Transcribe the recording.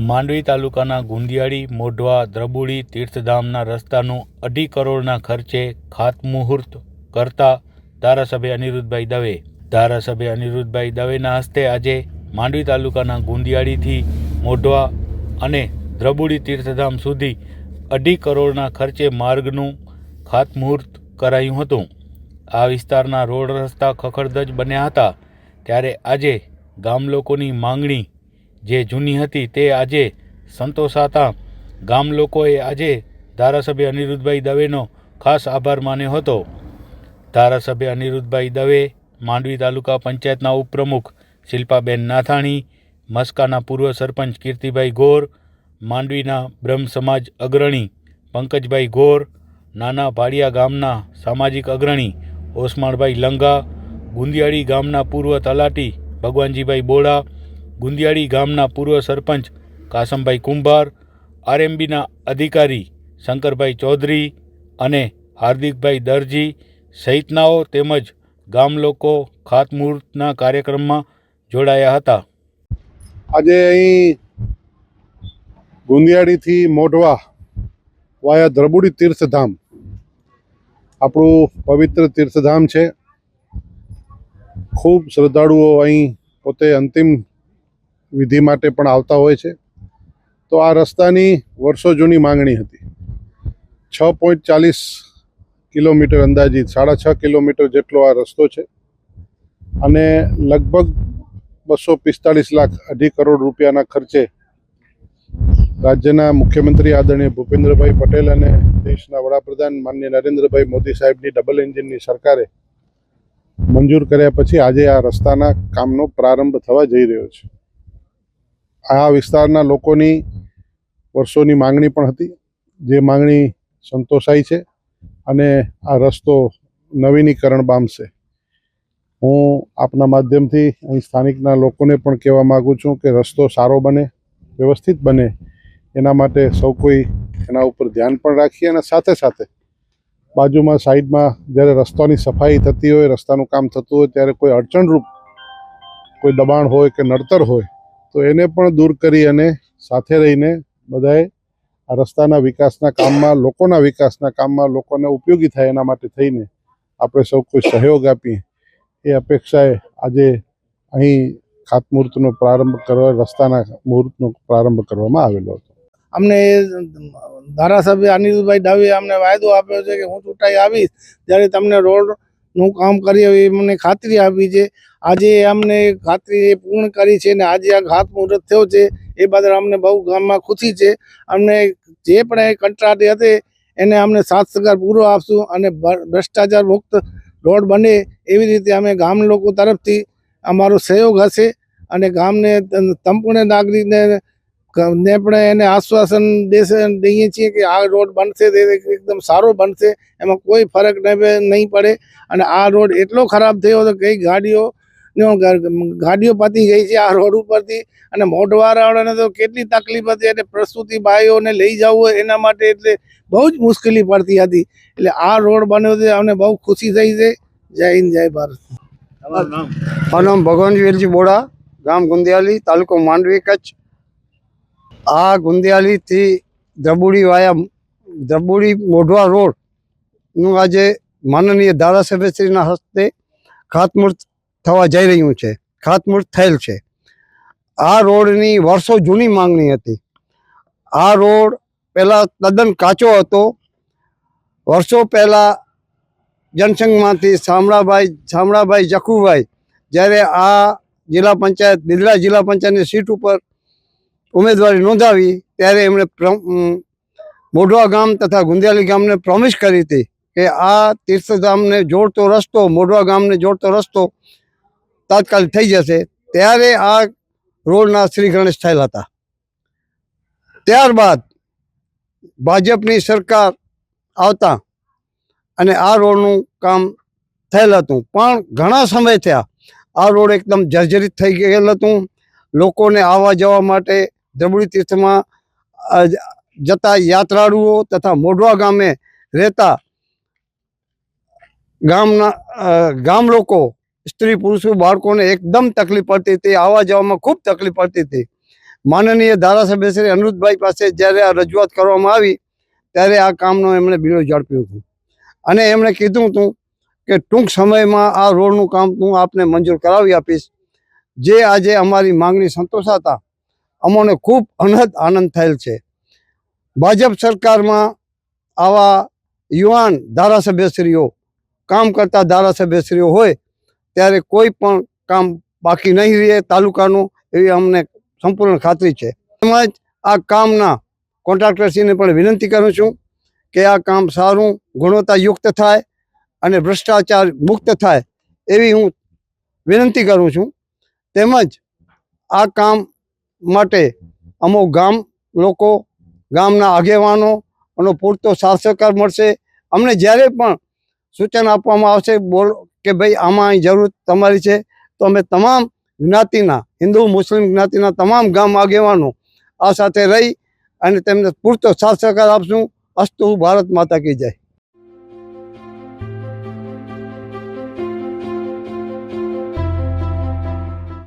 માંડવી તાલુકાના ગુંદિયાળી, મોઢવા, દ્રબુડી તીર્થધામના રસ્તાનું અઢી કરોડના ખર્ચે ખાતમુહૂર્ત કરતા ધારાસભ્ય અનિરુદ્ધભાઈ દવે. ધારાસભ્ય અનિરુદ્ધભાઈ દવેના હસ્તે આજે માંડવી તાલુકાના ગુંદિયાળીથી મોઢવા અને દ્રબુડી તીર્થધામ સુધી અઢી કરોડના ખર્ચે માર્ગનું ખાતમુહૂર્ત કરાયું હતું. આ વિસ્તારના રોડ રસ્તા ખખડધજ બન્યા હતા. ત્યારે આજે ગામ લોકોની માંગણી જે જૂની હતી તે આજે સંતોષાતા ગામ લોકોએ આજે ધારાસભ્ય અનિરુદ્ધભાઈ દવેનો ખાસ આભાર માન્યો હતો. ધારાસભ્ય અનિરુદ્ધભાઈ દવે માંડવી તાલુકા પંચાયતના ઉપપ્રમુખ શિલ્પાબેન નાથાણી, મસ્કાના પૂર્વ સરપંચ કીર્તિભાઈ ગોર, માંડવીના બ્રહ્મ સમાજ અગ્રણી પંકજભાઈ ગોર, નાના ભાડિયા ગામના સામાજિક અગ્રણી ઓસમાણભાઈ લંગા, ગુંદિયાળી ગામના પૂર્વ તલાટી ભગવાનજીભાઈ બોડા ગુંદિયાળી ગામના પૂર્વ સરપંચ કાસમભાઈ કુંભાર, આરએમબીના અધિકારી શંકરભાઈ ચૌધરી અને હાર્દિકભાઈ દરજી સહિતનાઓ તેમજ ગામ લોકો ખાતમુહૂર્તના કાર્યક્રમમાં જોડાયા હતા. આજે અહીં ગુંદિયાળીથી મોઢવા વાયા દ્રબુડી તીર્થધામ. આપણું પવિત્ર તીર્થધામ છે. ખૂબ શ્રદ્ધાળુઓ અહીં પોતે અંતિમ વિધિ માટે પણ આવતા હોય છે. તો આ રસ્તાની વર્ષો જૂની માંગણી હતી. છ પોઈન્ટ ચાલીસ કિલોમીટર અંદાજિત, સાડા છ કિલોમીટર જેટલો આ રસ્તો છે. અને લગભગ બસો પિસ્તાળીસ લાખ અઢી કરોડ રૂપિયાના ખર્ચે રાજ્યના મુખ્યમંત્રી આદરણીય ભૂપેન્દ્રભાઈ પટેલ અને દેશના વડાપ્રધાન માન્ય નરેન્દ્રભાઈ મોદી સાહેબની ડબલ એન્જિનની સરકારે મંજૂર કર્યા પછી આજે આ રસ્તાના કામનો પ્રારંભ થવા જઈ રહ્યો છે. આ વિસ્તારના લોકોની વર્ષોની માંગણી પણ હતી, જે માંગણી સંતોષાઈ છે અને આ રસ્તો નવીનીકરણ પામશે. હું આપના માધ્યમથી અહીં સ્થાનિકના લોકોને પણ કહેવા માગું છું કે રસ્તો સારો બને, વ્યવસ્થિત બને, એના માટે સૌ કોઈ એના ઉપર ધ્યાન પણ રાખીએ અને સાથે સાથે બાજુમાં, સાઈડમાં જ્યારે રસ્તાની સફાઈ થતી હોય, રસ્તાનું કામ થતું હોય, ત્યારે કોઈ અડચણરૂપ કોઈ દબાણ હોય કે નડતર હોય તો એને પણ દૂર કરી અને સાથે રહીને બધાએ આ રસ્તાના વિકાસના કામમાં, લોકોના વિકાસના કામમાં લોકોને ઉપયોગી થાય એના માટે થઈને આપણે સૌ કોઈ સહયોગ આપીએ. એ અપેક્ષાએ આજે અહીં ખાતમુહૂર્તનો પ્રારંભ કરવા, રસ્તાના મુહૂર્તનો પ્રારંભ કરવામાં આવેલો હતો. અમને ધારાસભ્ય અનિરુદ્ધભાઈ ડાવીએ અમને વાયદો આપ્યો છે કે હું ચૂંટાઈ આવીશ, ત્યારે તમને રોડનું કામ કરીએ એ મને ખાતરી આપી છે. આજે અમને ખાતરી પૂર્ણ કરી છે ને આજે આ ખાતમુહૂર્ત થયો છે, એ બદલ અમને બહુ ગામમાં ખુશી છે. અમને જે પણ કંટ્રાટી હતી એને અમને સાત સગર પૂરો આપશું અને ભ્ર- ભ્રષ્ટાચાર મુક્ત રોડ બને એવી રીતે અમે ગામ લોકો તરફથી અમારો સહયોગ હશે અને ગામને સંપૂર્ણ નાગરિકને ને પણ એને આશ્વાસન દેશે દઈએ છીએ કે આ રોડ બનશે તે એકદમ સારો બનશે એમાં કોઈ ફરક નહીં નહીં પડે. અને આ રોડ એટલો ખરાબ થયો હતો કઈ ગાડીઓ ગાડીઓ પતી ગઈ છે આ રોડ ઉપરથી. અને મોઢવાળાને તો કેટલી તકલીફ હતી. એટલે પ્રસૂતિ ભાઈઓને લઈ જવું હોય એના માટે એટલે બહુ જ મુશ્કેલી પડતી હતી. એટલે આ રોડ બન્યો છે અમને બહુ ખુશી થઈ છે. જય હિન્દ જય ભારત. મારું નામ ભગવાનજી વેલજી બોડા ગામ ગુંદિયાલી તાલુકો માંડવી કચ્છ. આ ગુંદિયાલીથી દ્રબુડી વાયા દ્રબુડી મોઢવા રોડનું આજે માનનીય ધારાસભ્યશ્રીના હસ્તે ખાતમુહૂર્ત થવા જઈ રહ્યું છે. ખાતમુહૂર્ત થયેલ છે. આ રોડની વર્ષો જૂની માંગણી હતી. આ રોડ પહેલાં તદ્દન કાચો હતો. વર્ષો પહેલાં જનસંઘમાંથી શામળાભાઈ શામળાભાઈ જખુભાઈ જ્યારે આ જિલ્લા પંચાયત બિદડા જિલ્લા પંચાયતની સીટ ઉપર ઉમેદવારી નોંધાવી ત્યારે એમણે મોઢવા ગામ તથા ગુંદિયાલી ગામને પ્રોમિસ કરી હતી કે આ તીર્થધામને જોડતો રસ્તો, મોઢવા ગામને જોડતો રસ્તો તાત્કાલિક થઈ જશે. ત્યારે આ રોડના શ્રી ગણેશ થયેલા હતા. ત્યારબાદ ભાજપની સરકાર આવતા અને આ રોડનું કામ થયેલ હતું. પણ ઘણા સમય થયા આ રોડ એકદમ જર્જરિત થઈ ગયેલ હતું. લોકોને આવવા જવા માટે દ્રબડી તીર્થમાં જતા યાત્રાળુઓ તથા મોઢવા ગામે રહેતા ગામના ગામ લોકો, સ્ત્રી, પુરુષો, બાળકોને એકદમ તકલીફ પડતી હતી, આવવા જવામાં ખૂબ તકલીફ પડતી હતી. માનનીય ધારાસભ્ય શ્રી અનિરુદ્ધભાઈ પાસે જ્યારે આ રજૂઆત કરવામાં આવી, ત્યારે આ કામનો એમણે બીડો ઝડપ્યું હતું. અને એમણે કીધું હતું કે, ટૂંક સમયમાં આ રોડનું કામ હું આપને મંજૂર કરાવી આપીશ. જે આજે અમારી માંગણી સંતોષાતા અમોને ખૂબ અનહદ આનંદ થયેલ છે. ભાજપ સરકારમાં આવા યુવાન ધારાસભ્યશ્રીઓ, કામ કરતા ધારાસભ્યશ્રીઓ હોય, ત્યારે કોઈ પણ કામ બાકી નહીં રહે તાલુકાનું, એવી અમને સંપૂર્ણ ખાતરી છે. તેમજ આ કામના કોન્ટ્રાક્ટરશ્રીને પણ વિનંતી કરું છું કે આ કામ સારું ગુણવત્તાયુક્ત થાય અને ભ્રષ્ટાચાર મુક્ત થાય, એવી હું વિનંતી કરું છું. તેમજ આ કામ માટે અમુક ગામ લોકો, ગામના આગેવાનો અને પૂરતો સાથ સહકાર મળશે. અમને જ્યારે પણ સૂચન આપવામાં આવશે બોલ કે ભાઈ આમાં જરૂર તમારી છે, તો અમે તમામ જ્ઞાતિના, હિન્દુ, મુસ્લિમ જ્ઞાતિના તમામ ગામ આગેવાનો આ સાથે રહી અને તેમને પૂરતો સાથ સહકાર આપશું. અસ્તુ ભારત માતા કી જય.